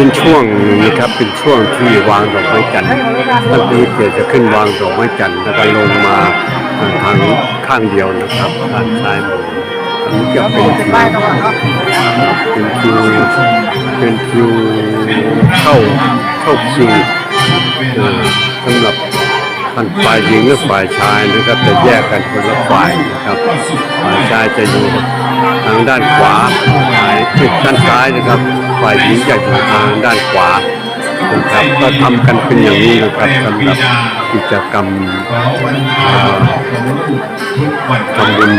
เป็นช่วงนะครับ เป็นช่วงที่วางดอกไม้จันทร์ตั้งนี้เกิดจะขึ้นวางดอกไม้จันทร์แล้วก็ลงมาทางข้างเดียวนะครับด้านซ้ายมืออันนี้จะเป็นคิวเป็นคิวเป็นคิวเข้าเข้าคิวเอ่อสำหรับานฝ่ายหญิงและฝ่ายชายนะครับจะแยกกันคนละฝ่ายนะครับ ฝ่ายชายจะอยู่ทางด้านขวาฝ่ายด้านซ้ายนะครับ ฝ่ายหญิงจะอยู่ทางด้านขวานะครับก็ทำกันเป็นอย่างนี้นะครับสำหรับกิจกรรมเอ่อวันทำบุญ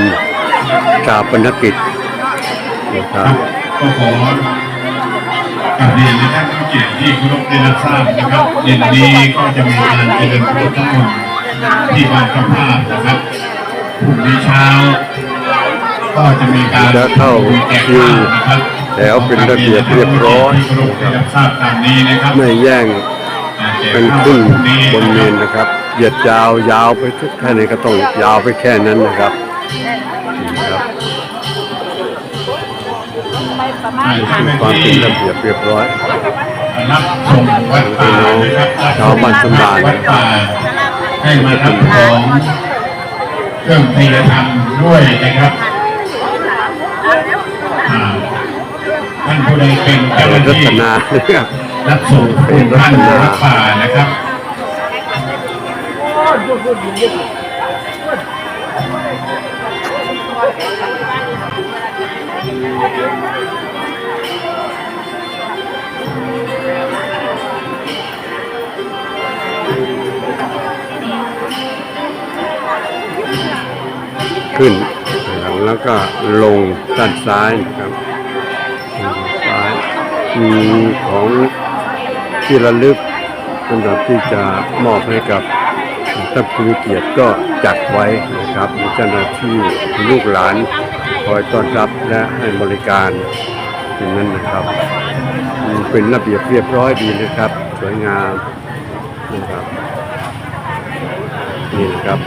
ชาปนกิจนะครับ ก็ขอกราบเรียนในท่านผู้เกียรติที่เคารพได้รับทราบนะครับเย็นนี้ก็จะมีการเจริญพระพุทธมนต์ที่บ้านพระภาพนะครับพรุ่งนี้เช้า ก็จะมีการจะเข้าแจกข้าวนะครับแถวเป็นระเบียบเรียบร้อยที่เคารพได้รับทราบตามนี้นะครับไม่แย่งแจกเป็นข้าวขึ้นพรุ่งนี้บนเมนนะครับเหยียดยาวยาวไปแค่ไหนก็ต้องยาวไปแค่นั้นนะครับนะครับให้เป็น ความเป็นระเบียบเรียบร้อยรับส่งวัดป่านะครับชาวบ้านสำราญวัดป่าให้มารับของเครื่องเทียธรรมด้วยนะครับอ่าท่านผู้ใดเป็นเจ้าหน้ารัที่ตนานะครับรับส่งคุณท่านวัดป่านะครับ ขึ้นแล้วก็ลงด้านซ้ายนะครับด้านซ้ายมีของที่ระลึกสำหรับที่จะมอบให้กับท่านผู้มีเกียรติก็จัดไว้นะครับมีเจ้าหน้าที่ลูกหลานคอยต้อนรับและให้บริการอย่างนั้นนะครับ เป็นระเบียบเรียบร้อยดีนะครับ สวยงามนะครับ นี่นะครับ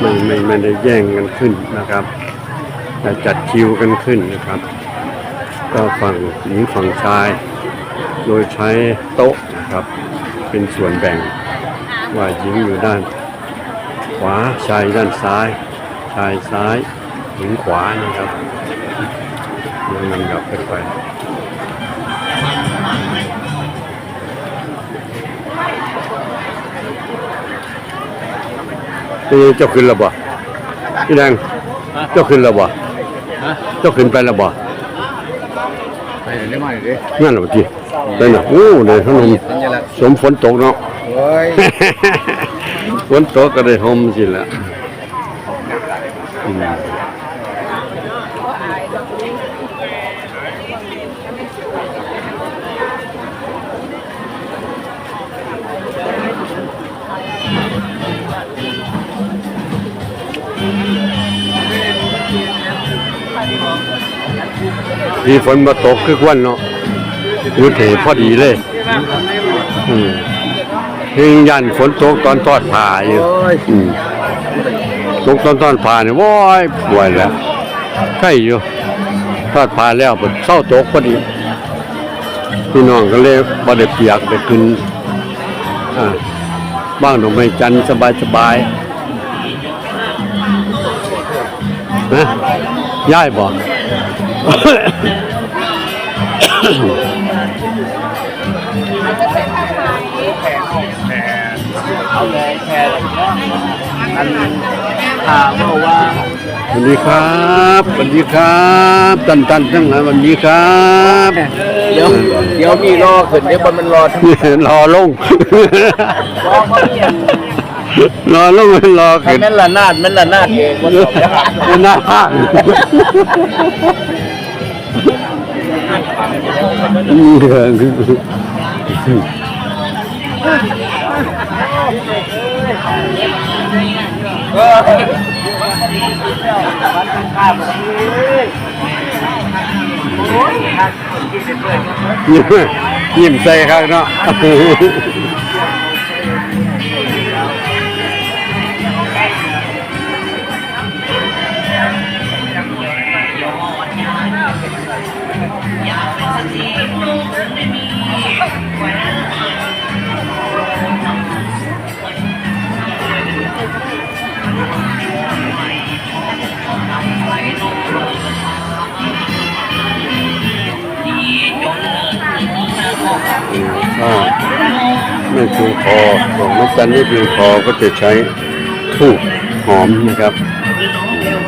ไม่ไม่ไม่ได้แย่งกันขึ้นนะครับแต่จัดคิวกันขึ้นนะครับ ก็ฝั่งหญิงฝั่งชาย โดยใช้โต๊ะนะครับ เป็นส่วนแบ่งว่าหญิงอยู่ด้าน ขวาชายด้านซ้าย ชายซ้ายหญิงขวานะครับยังนำกลับไปไป นี่เจ้าขึ้นแล้วบ่พี่แดงเจ้าขึ้นแล้วบ่เจ้าขึ้นไปแล้วบ่ไปได้มาดิงั้นเหรอพี่ได้น่ะโอ้เดี๋ยวขนมสัญลักษณ์สมฝนตกเนาะโอ้ยฝนตกก็ได้ห่มสิละอืม ดีฝนมาตกคือวันเนาะรู้เถพอดีเลยอืมยิงยันฝนตกตอนทอดผ่าอยู่อืมตกตอนทอดผ่าเนี่ยว้ายป่วยแล้วใกล้อยู่ทอดผ่าแล้วปเศร้าตกพอดีพี่น้องก็เลยบ่ได้เปียกได้ขึ้นอ่าบ้างดอกไม้จันทร์สบายสบายๆนะ ย้ายบ่เอาเลยแค่อันถามว่าสวัสดีครับสวัสดีครับตันตันทั้งหลายสวัสดีครับเดี๋ยวเดี๋ยวมีรอขึ้นเดี๋ยวมันรอทั้ง รอลง รอเขาเนี่ย รอลงรอถ้าขึ้นแม่นละนาดแม่นละนาดเองมันสองอย่างหน้าห้างนี่เออมันเป็นข้าวแบบนี้โอ้ยข้าวกินเรื่อยๆยิ้มยิ้มใส่ครับเนาะ ไม่เพียงพอดอกไม้จันทร์ไม่เพียงพอก็จะใช้ทูบหอมนะครับ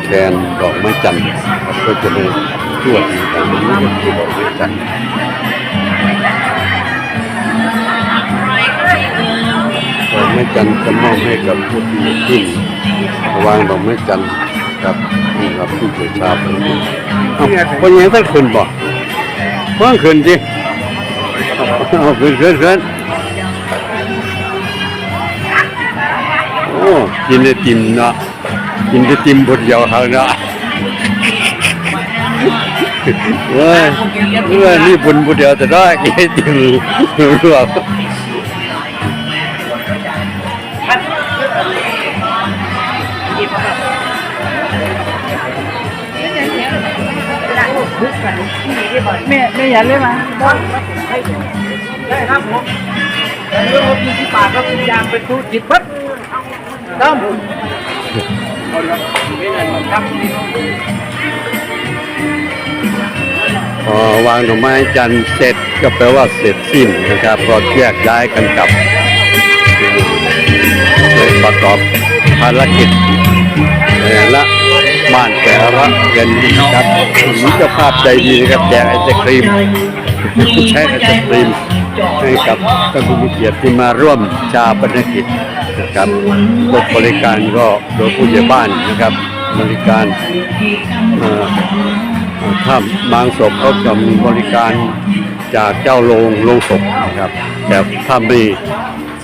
แทนดอกไม้จันทร์ก็จะเลยตรวจแต่นี้ก็คือดอกไม้จันทร์ดอกไม้จันทร์จะมอบให้กับผู้ที่ขึ้น วางดอกไม้จันทร์กับนี่ครับผู้เชี่ยวชาญเอ้าคนยังท่านขึ้นบ่เพิ่งขึ้นสิเอาขึ้นขึ้นขึ้นโอ้กินไอติมเนาะกินไอติมบดเดียวเขาเนาะเว้ยเว้ยนี่บุญบดเดียวแต่ได้กินไอติมรู้ ว่าแม่แม่อย่าเลยมาได้ครับผมเรื่องว่าพี่ที่ปากก็เป็นยางเป็นทุจิตปั๊บต้องพอวางดอกไม้จันทร์เสร็จก็แปลว่าเสร็จสิ้นนะครับก็แยกย้ายกันกลับปประกอบารกิจแต่ละบ้านแต่ละเรือนนะครับมีเจ้าภาพใจดีนะครับแจกไอศครีมใช้ไอศครีมให้กับท่านผู้มีเกียรติที่มาร่วมชาปนกิจนะครับรถบริการก็โดยผู้ใหญ่บ้านนะครับ บริการเอ่อถ้าบางศพเขาจะมีบริการจากเจ้าโรงโรงศพนะครับ แต่ถ้าม่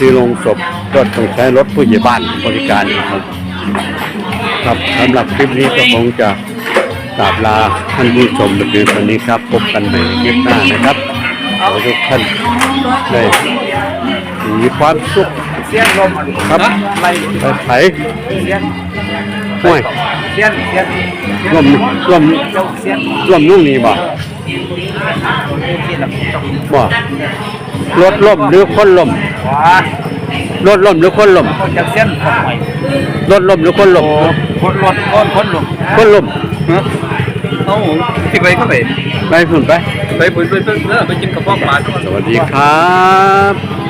ซื้อโรงศพก็ต้องใช้รถผู้ใหญ่บ้านบริการนะครับครับสำหรับคลิปนี้ก็คงจะกราบลาท่านผู้ชมไปเพียงเท่านี้ครับ พบกันใหม่ในคลิปหน้านะครับขอให้ทุกท่านได้มีความสุขเสียนลมครับไรไปไถเสียนห้วยเสียนเสียนร่วมรวมเจ้าเสียนร่วมนุ่งนี้บ่บ่ รถล่มหรือคนล่มขวารถล่มหรือคนล่มก็จะเสียนขวายรถล่มหรือคนล่มคนรถคนคนลงคนล่มเอาที่ไปก็ไปไปพุ่นไปไปบุญไปเพิ่มเออไปกินกระเพาะปลาสวัสดีครับ